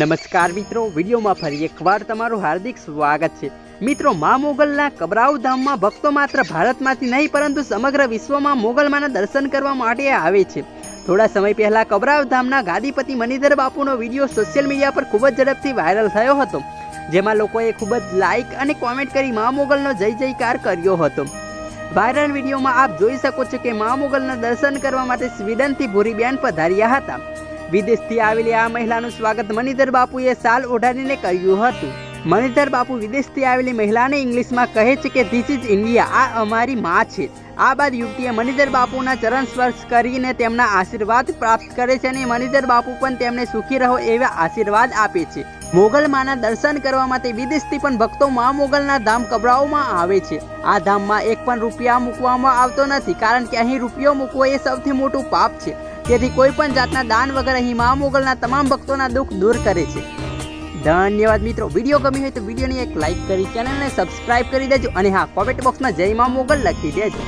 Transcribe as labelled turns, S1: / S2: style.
S1: નમસ્કાર મિત્રો, વિડીયોમાં ફરી એકવાર તમારું હાર્દિક સ્વાગત છે. મિત્રો, મા મોગલના કબરાવ ધામમાં ભક્તો માત્ર ભારતમાંથી નહીં, પરંતુ સમગ્ર વિશ્વમાં મોગલમાના દર્શન કરવા માટે આવે છે. થોડા સમય પહેલાં કબરાવ ધામના ગાદીપતિ મણિધર બાપુનો વીડિયો સોશિયલ મીડિયા પર ખૂબ જ ઝડપથી વાયરલ થયો હતો, જેમાં લોકોએ ખૂબ જ લાઇક અને કોમેન્ટ કરી મા મોગલનો જય જયકાર કર્યો હતો. વાયરલ વિડીયોમાં આપ જોઈ શકો છો કે મા મોગલના દર્શન કરવા માટે સ્વીડનથી ભૂરીબેન પધાર્યા હતા. વિદેશથી આવેલી આ મહિલાનું સ્વાગત મણિધર બાપુએ સાલ ઓઢાડીને કર્યું હતું. મણિધર બાપુ વિદેશથી આવેલી મહિલાને ઇંગ્લિશમાં કહે છે કે ધીસ ઇઝ ઇન્ડિયા આ અમારી માં છે. આ બાદ યુવતીએ મણિધર બાપુના ચરણ સ્પર્શ કરીને તેમના આશીર્વાદ પ્રાપ્ત કરે છે અને મણિધર બાપુ પણ તેમને સુખી રહો એવા આશીર્વાદ આપે છે. મોગલ માના દર્શન કરવા માટે વિદેશથી પણ ભક્તો મા મોગલના ધામ કબરાઓમાં આવે છે. આ ધામમાં એક પણ રૂપિયા મૂકવામાં આવતો નથી, કારણ કે અહીં રૂપિયો મૂકવો એ સૌથી મોટું પાપ છે. તેથી કોઈ પણ જાતના દાન વગર અહીં મા મોગલના તમામ ભક્તોના દુઃખ દૂર કરે છે. ધન્યવાદ મિત્રો. વીડિયો ગમી હોય તો વિડીયોની એક લાઈક કરી, ચેનલને સબસ્ક્રાઇબ કરી દેજો અને હા કોમેન્ટ બોક્સમાં જય મા મોગલ લખી દેજો.